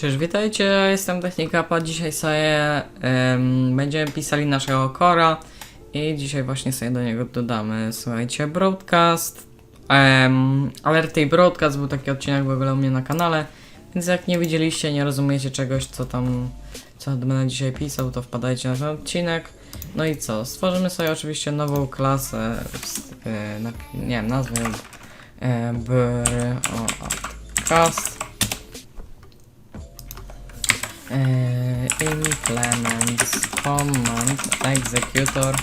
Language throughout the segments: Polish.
Cześć, witajcie, jestem Technikapa. Dzisiaj sobie em, będziemy pisali naszego kora i dzisiaj właśnie sobie do niego dodamy, słuchajcie, broadcast. Um, alerty i broadcast był taki odcinek w ogóle u mnie na kanale, więc jak nie widzieliście, nie rozumiecie czegoś, co tam, co będę dzisiaj pisał, to wpadajcie na ten odcinek. No i co, stworzymy sobie oczywiście nową klasę, na, nie wiem, nazwę. Eee, implement command executor.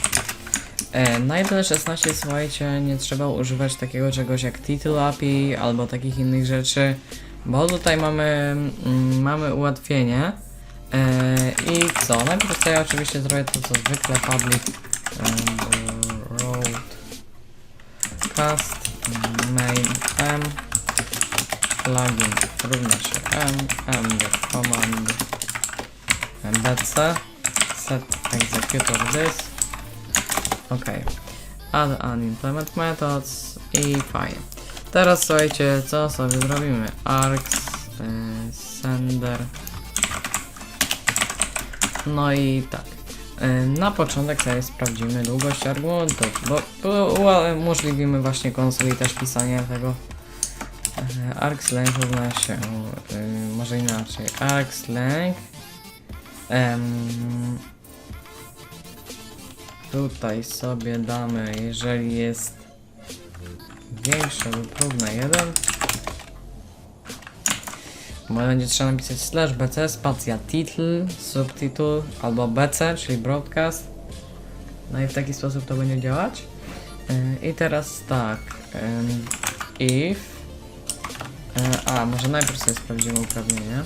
Eee, na 1.16 słuchajcie nie trzeba używać takiego czegoś jak title API albo takich innych rzeczy bo tutaj mamy mm, mamy ułatwienie. Eee, i co? Najpierw ja oczywiście zrobię to co zwykle public eee, broadcast main m plugin równa się m m command bc set executor this. Ok add an implement methods i fajnie teraz słuchajcie co sobie zrobimy. Args y, sender. No i tak. Y, na początek sobie sprawdzimy długość argumentów, bo, bo umożliwimy właśnie konsoli też pisanie tego E, Arcs length równa się, może inaczej, arcs em, tutaj sobie damy, jeżeli jest większe lub równe 1 bo będzie trzeba napisać slash bc spacja title, subtitle albo bc, czyli broadcast. No i w taki sposób to będzie działać. I teraz tak if E, A, może najpierw sobie sprawdzimy uprawnienia.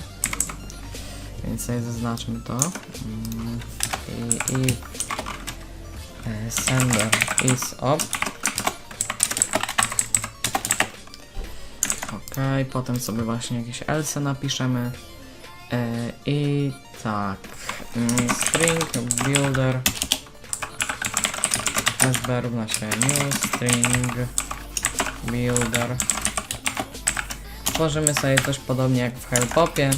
Więc sobie zaznaczmy to. Mm, I, i e, sender is up. Ok, potem sobie właśnie jakieś else napiszemy. E, I tak. mm, String builder sb równa się new string builder Tworzymy sobie coś podobnie jak w helpopie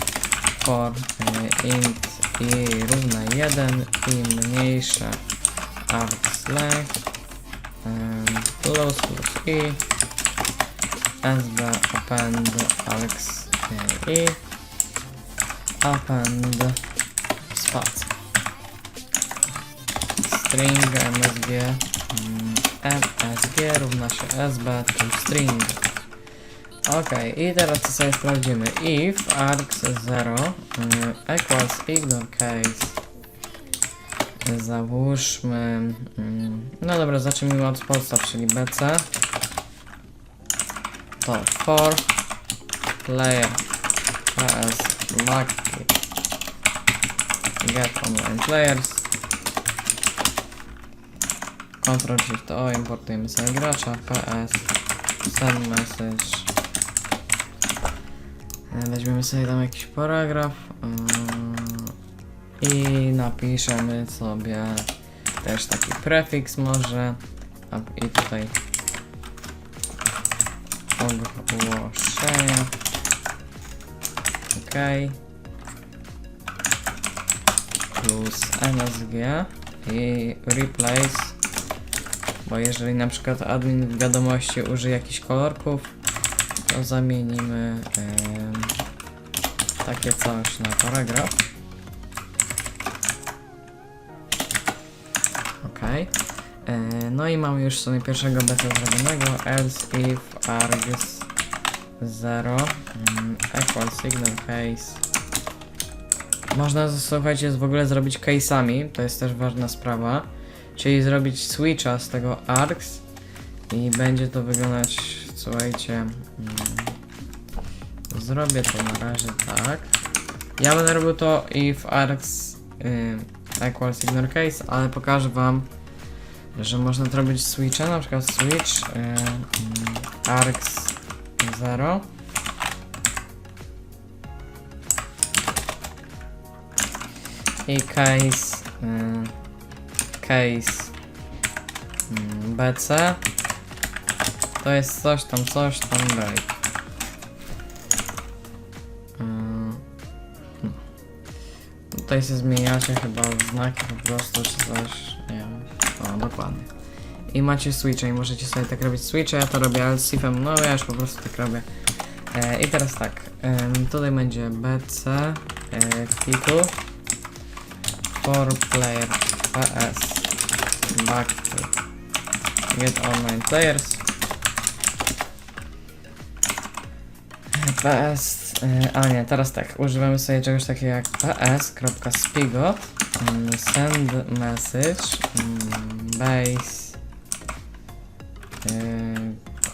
for e, int i równa 1 i mniejsze args length em, plus plus i sb append args e, i append spacja string msg mm, msg równa się sb to string Okej, i teraz co sobie sprawdzimy. If args 0 y, equals ignore case. Załóżmy. mm, no dobra, zacznijmy od podstaw, czyli bc. To for player ps lucky get online players. Ctrl Shift O, importujemy sobie gracza ps send message Weźmiemy sobie tam jakiś paragraf yy, i napiszemy sobie też taki prefiks może. I tutaj ogłoszenie. Ok plus msg i replace. Bo jeżeli na przykład admin w wiadomości użyje jakichś kolorków to zamienimy em, takie coś na paragraf. Ok. E, no i mamy już sobie pierwszego beta zrobionego. Else if args 0 mm, equal signal case. Można, słuchajcie, w ogóle zrobić case'ami, to jest też ważna sprawa. Czyli zrobić switcha z tego args i będzie to wyglądać, słuchajcie, mm, zrobię to na razie tak. Ja będę robił to if args y, equals ignore case, ale pokażę wam, że można to robić switcha, na przykład switch y, mm, args 0 i case y, case mm, bc to jest coś tam, coś tam break. Mm. tutaj się zmieniacie chyba znaki po prostu, czy coś, nie wiem, o, dokładnie. I macie switche i możecie sobie tak robić switche, ja to robię LCF-em, no ja już po prostu tak robię. E, I teraz tak, em, tutaj będzie BC, e, title, for player PS, back to get online players, PS, e, a nie, teraz tak, używamy sobie czegoś takiego jak ps.spigot, mm, send message, mm, base, e,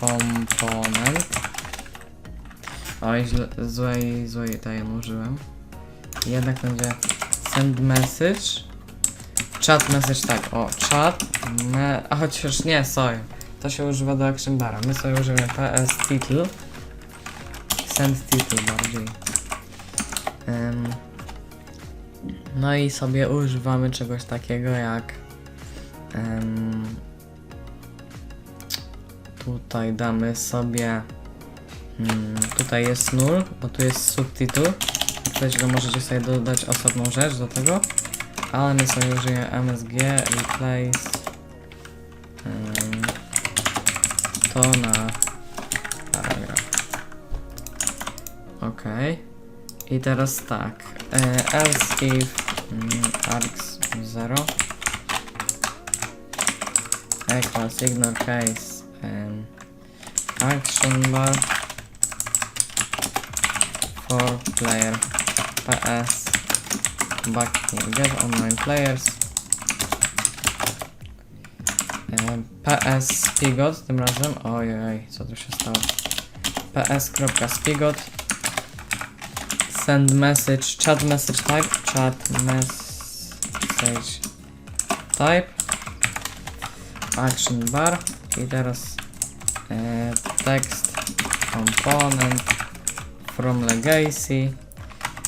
component, oj, źle, złej, złej tej użyłem, jednak będzie send message, chat message, tak, o, chat, a chociaż nie, sorry, to się używa do action bara, my sobie używamy ps title, send title bardziej. Em, no i sobie używamy czegoś takiego jak em, tutaj damy sobie mm, tutaj jest null, bo tu jest jak chcecie to możecie sobie dodać osobną rzecz do tego ale my sobie użyjemy msg replace em, to na I teraz tak. E, else if mm, args 0 equals ignore case um, action bar for player ps back here get online players. E, ps spigot tym razem ojej co tu się stało? Ps.spigot send message, chat message type, chat message. Type, action bar. I teraz e, text component from legacy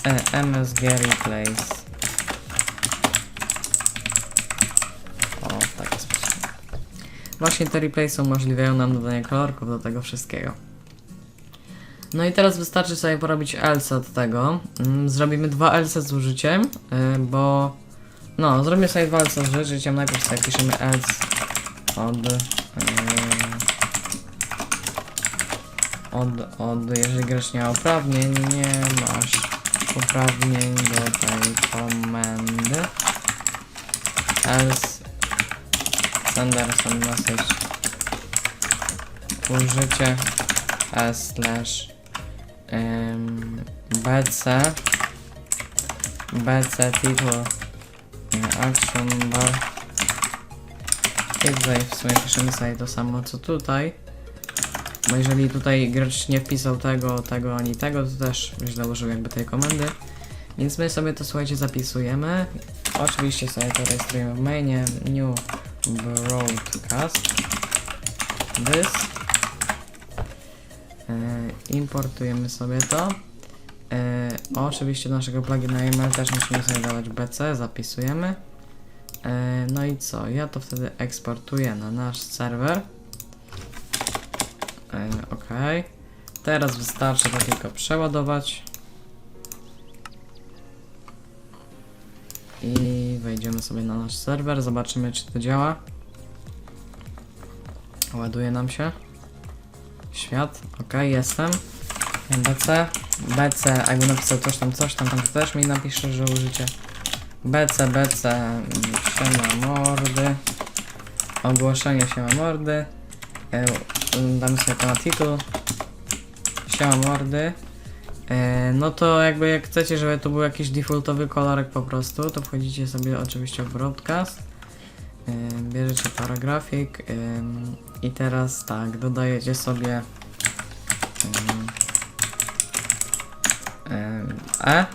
e, msg replace. O taki sposób właśnie te replace umożliwiają nam dodanie kolorków do tego wszystkiego no i teraz wystarczy sobie porobić else od tego. Mm, Zrobimy dwa else z użyciem, y, bo... No, zrobimy sobie dwa else z użyciem. Najpierw sobie piszemy else od... y, Od, od, jeżeli gracz nie ma uprawnień, nie masz uprawnień do tej komendy. Else sender send message użycie slash bc bc title action bar. I tutaj w sumie piszemy sobie to samo co tutaj. Bo jeżeli tutaj gracz nie wpisał tego, tego ani tego to też źle użył jakby tej komendy. Więc my sobie to słuchajcie zapisujemy. Oczywiście sobie to rejestrujemy w mainie. New broadcast. This importujemy sobie to. E, oczywiście do naszego plugina email też musimy sobie dawać BC, zapisujemy. E, no i co? Ja to wtedy eksportuję na nasz serwer. E, ok. Teraz wystarczy to tylko przeładować. I wejdziemy sobie na nasz serwer, zobaczymy czy to działa. Ładuje nam się. Świat, ok, jestem. BC, BC, a jakby napisał coś tam, coś tam, tam też mi napisze, że użycie. BC, BC, siema mordy. Ogłoszenie siema mordy. E, damy sobie na tytuł. Siema mordy. E, no to jakby jak chcecie, żeby to był jakiś defaultowy kolorek po prostu, to wchodzicie sobie oczywiście w broadcast. E, bierzecie paragrafik ym, i teraz tak, dodajecie sobie ym, E,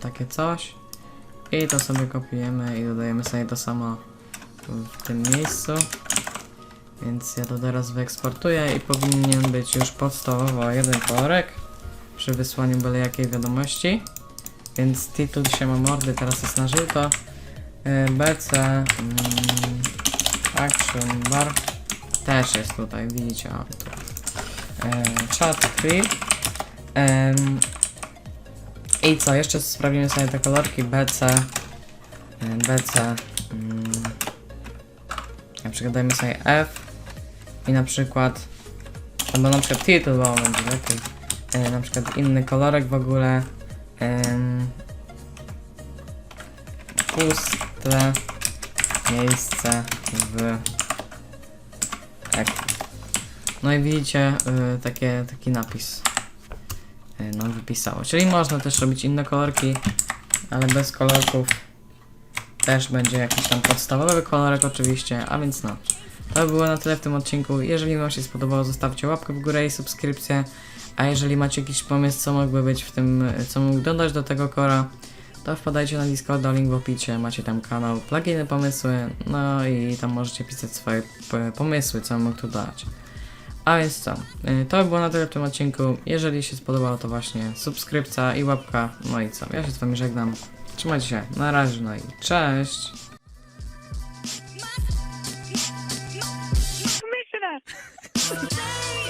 takie coś. I to sobie kopiujemy i dodajemy sobie to samo w tym miejscu. Więc ja to teraz wyeksportuję i powinien być już podstawowo jeden kolorek przy wysłaniu byle jakiej wiadomości. Więc tytuł się ma mordy, teraz jest na żółto Y, BC mm, Action Bar też jest tutaj, widzicie, tu. Y, Chat Free I co, jeszcze sprawdzimy sobie te kolorki BC, y, BC, mm, na przykład dajmy sobie F i na przykład, albo na przykład title, bo będzie lepiej, na przykład inny kolorek w ogóle, ym, puste miejsce w ek. No i widzicie y, takie, taki napis y, nam wypisało. Czyli można też robić inne kolorki, ale bez kolorków też będzie jakiś tam podstawowy kolorek oczywiście, a więc no. To by było na tyle w tym odcinku. Jeżeli Wam się spodobało, zostawcie łapkę w górę i subskrypcję. A jeżeli macie jakiś pomysł, co mógłby być w tym, co mógł dodać do tego kora, to wpadajcie na Discorda, link w opisie, macie tam kanał, pluginy, pomysły, no i tam możecie pisać swoje p- pomysły, co mógł tu dodać. A więc co, y, to by było na tyle w tym odcinku. Jeżeli się spodobało, to właśnie subskrypcja i łapka. No i co, ja się z Wami żegnam. Trzymajcie się, na razie, no i cześć! Commissioner!